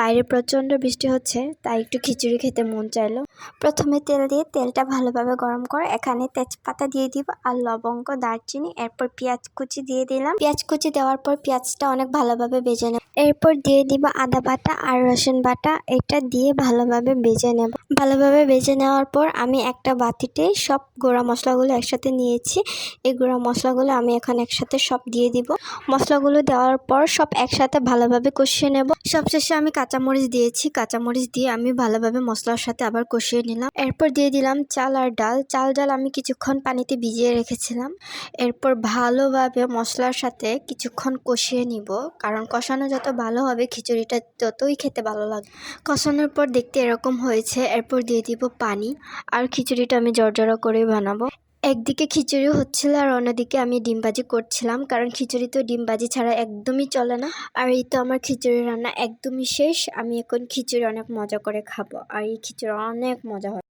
বাইরে প্রচণ্ড বৃষ্টি হচ্ছে, তাই একটু খিচুড়ি খেতে মন চাইলো। প্রথমে তেল দিয়ে তেলটা ভালোভাবে গরম করে এখানে তেজপাতা দিয়ে দিব আর লবঙ্গ, দারচিনি, এরপর পেঁয়াজ কুচি দিয়ে দিলাম। পেঁয়াজ কুচি দেওয়ার পর পেঁয়াজটা অনেক ভালোভাবে ভেজে নেব। এরপর দিয়ে দিব আদা বাটা আর রসুন বাটা। এটা দিয়ে ভালোভাবে ভেজে নেব। ভালোভাবে ভেজে নেওয়ার পর আমি একটা বাটিতে সব গোড়া মশলাগুলো একসাথে নিয়েছি। এই গোড়া মশলাগুলো আমি এখন একসাথে সব দিয়ে দিব। মশলাগুলো দেওয়ার পর সব একসাথে ভালোভাবে কষিয়ে নেব। সবশেষে আমি কাঁচামরিচ দিয়েছি। কাঁচামরিচ দিয়ে আমি ভালোভাবে মশলার সাথে আবার কষিয়ে নিলাম। এরপর দিয়ে দিলাম চাল আর ডাল। চাল ডাল আমি কিছুক্ষণ পানিতে ভিজিয়ে রেখেছিলাম। এরপর ভালোভাবে মশলার সাথে কিছুক্ষণ কষিয়ে নিব। কারণ কষানো যত ভালো হবে খিচুড়িটা ততই খেতে ভালো লাগবে। কষানোর পর দেখতে এরকম হয়েছে, এরপর দিয়ে দিব পানি আর খিচুড়িটা আমি জর্জরা করেই বানাবো। একদিকে খিচুড়ি হচ্ছিল আর অন্যদিকে আমি ডিম ভাজি করছিলাম, কারণ খিচুড়ি তো ডিম ভাজি ছাড়া একদমই চলে না। আর এই তো আমার খিচুড়ি রান্না একদমই শেষ, আমি এখন খিচুড়ি অনেক মজা করে খাব, আর এই খিচুড়ি অনেক মজা হয়।